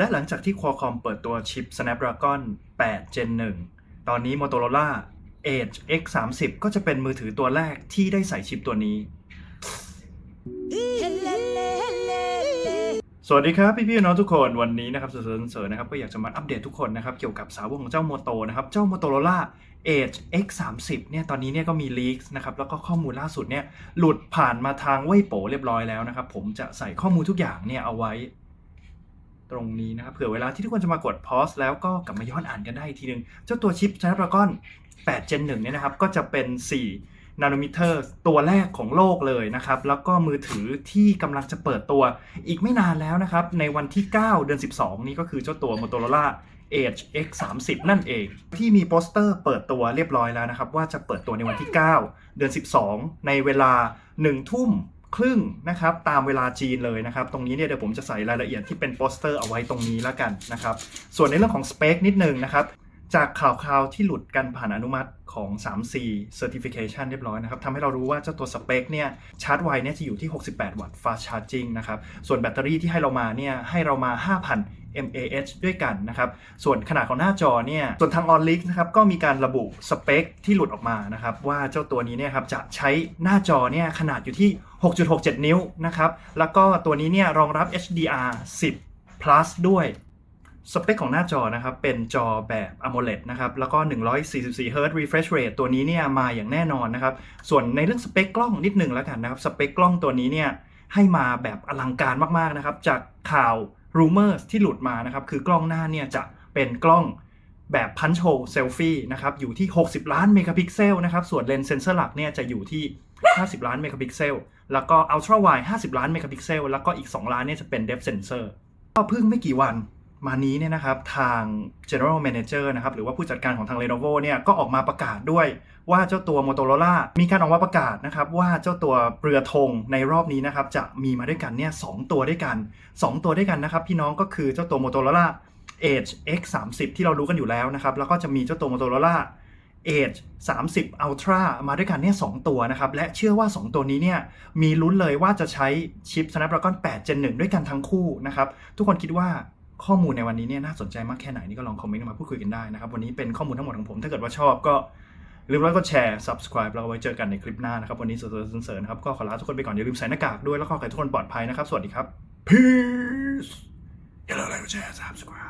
และหลังจากที่ Qualcomm เปิดตัวชิป Snapdragon 8 Gen 1 ตอนนี้ Motorola Edge X30 ก็จะเป็นมือถือตัวแรกที่ได้ใส่ชิปตัวนี้ สวัสดีครับ พี่ๆน้องทุกคนวันนี้นะครับเสริญเสริญนะครับก็อยากจะมาอัปเดตทุกคนนะครับ เกี่ยวกับสาวกของเจ้าโมโตนะครับ เจ้า Motorola Edge X30 เนี่ยตอนนี้เนี่ยก็มีลีกนะครับ แล้วก็ข้อมูลล่าสุดเนี่ยหลุดผ่านมาทางเว่ยโปเรียบร้อยแล้วนะครับ ผมจะใส่ข้อมูลทุกอย่างเนี่ยเอาไว้ ตรงนี้นะครับเผื่อเวลาที่ทุกคนจะมากดพอสแล้วก็กลับมาย้อนอ่านกันได้อีกทีนึง เจ้าตัวชิป Snapdragon 8 Gen 1เนี่ยนะครับก็จะเป็น 4 นาโนมิเตอร์ตัวแรกของโลกเลยนะครับ แล้วก็มือถือที่กำลังจะเปิดตัวอีกไม่นานแล้วนะครับ ในวันที่ 9 เดือน 12 นี้ก็คือเจ้าตัว Motorola Edge X30 นั่นเอง ที่มีโปสเตอร์เปิดตัวเรียบร้อยแล้วนะครับ ว่าจะเปิดตัวในวันที่ 9 เดือน 12 ในเวลา 1 ทุ่ม ครึ่งนะครับตามเวลาจีนเลยนะครับ ตรงนี้เนี่ยเดี๋ยวผมจะใส่รายละเอียดที่เป็นโปสเตอร์เอาไว้ตรงนี้แล้วกันนะครับ ส่วนในเรื่องของสเปคนิดนึงนะครับจากข่าวคราวที่หลุดกันผ่านอนุมัติของ 3C Certification เรียบร้อยนะครับทำให้เรารู้ว่าเจ้าตัวสเปคเนี่ยชาร์จไวเนี่ยจะอยู่ที่ 68 วัตต์ fast charging นะครับ ส่วนแบตเตอรี่ที่ให้เรามาเนี่ยให้เรามา5,000 mAh ด้วยกันนะครับ ส่วนขนาดของหน้าจอเนี่ย ส่วนทาง On Leak นะครับก็มีการระบุสเปคที่หลุดออกมานะครับ ว่าเจ้าตัวนี้เนี่ยครับจะใช้หน้าจอเนี่ยขนาดอยู่ที่ 6.67 นิ้วนะครับ แล้วก็ตัวนี้เนี่ยรองรับ HDR 10 plus ด้วยสเปคของหน้าจอนะครับ เป็นจอแบบ AMOLED นะครับ แล้วก็ 144 Hz refresh rate ตัวนี้เนี่ยมาอย่างแน่นอนนะครับ ส่วนในเรื่องสเปคกล้องนิดหนึ่งแล้วกันนะครับ สเปคกล้องตัวนี้เนี่ยให้มาแบบอลังการมากๆนะครับ จากข่าว รูเมอร์ที่หลุดมานะครับ คือกล้องหน้าเนี่ยจะเป็นกล้องแบบพันโชเซลฟี่นะครับ อยู่ที่ 60 ล้านเมกะพิกเซลนะครับ ส่วนเลนส์เซนเซอร์หลักเนี่ยจะอยู่ที่ 50 ล้านเมกะพิกเซล แล้วก็อัลตร้าไวด์50 ล้านเมกะพิกเซล แล้วก็อีก 2 ล้านเนี่ยจะเป็นเดฟเซนเซอร์ก็เพิ่งไม่กี่วัน มานี้เนี่ยนะครับทาง General Manager นะครับหรือว่าผู้จัดการของทาง Lenovo เนี่ยก็ออกมาประกาศด้วยว่าเจ้าตัว Motorola มีการออกมาประกาศนะครับว่าเจ้าตัวเรือธงในรอบนี้นะครับจะมีมาด้วยกันเนี่ยสตัวด้วยกัน 2 ตัวด้วยกันนะครับพี่น้องก็คือเจ้าตัว Motorola Edge X30 ที่เรารู้กันอยู่แล้วนะครับแล้วก็จะมีเจ้าตัว Motorola Edge 30 Ultra มาด้วยกันเนี่ยสตัวนะครับและเชื่อว่า 2 ตัวนี้เนี่ยมีลุ้นเลยว่าจะใช้ชิป Snapdragon 8 Gen 1ด้วยกันทั้งคู่นะครับทุกคนคิดว่า ข้อมูลในวันนี้เนี่ยน่าสนใจมากแค่ไหนนี่ก็ลองคอมเมนต์มาพูดคุยกันได้นะครับ วันนี้เป็นข้อมูลทั้งหมดของผม ถ้าเกิดว่าชอบก็ลืมไลค์ก็แชร์ subscribe แล้วก็ไว้เจอกันในคลิปหน้านะครับ วันนี้เสริญครับ ก็ขอลาทุกคนไปก่อนอย่าลืมใส่หน้ากากด้วยแล้วก็ขอให้ทุกคนปลอดภัยนะครับ สวัสดีครับ peace อย่าลืมไลค์กดแชร์ subscribe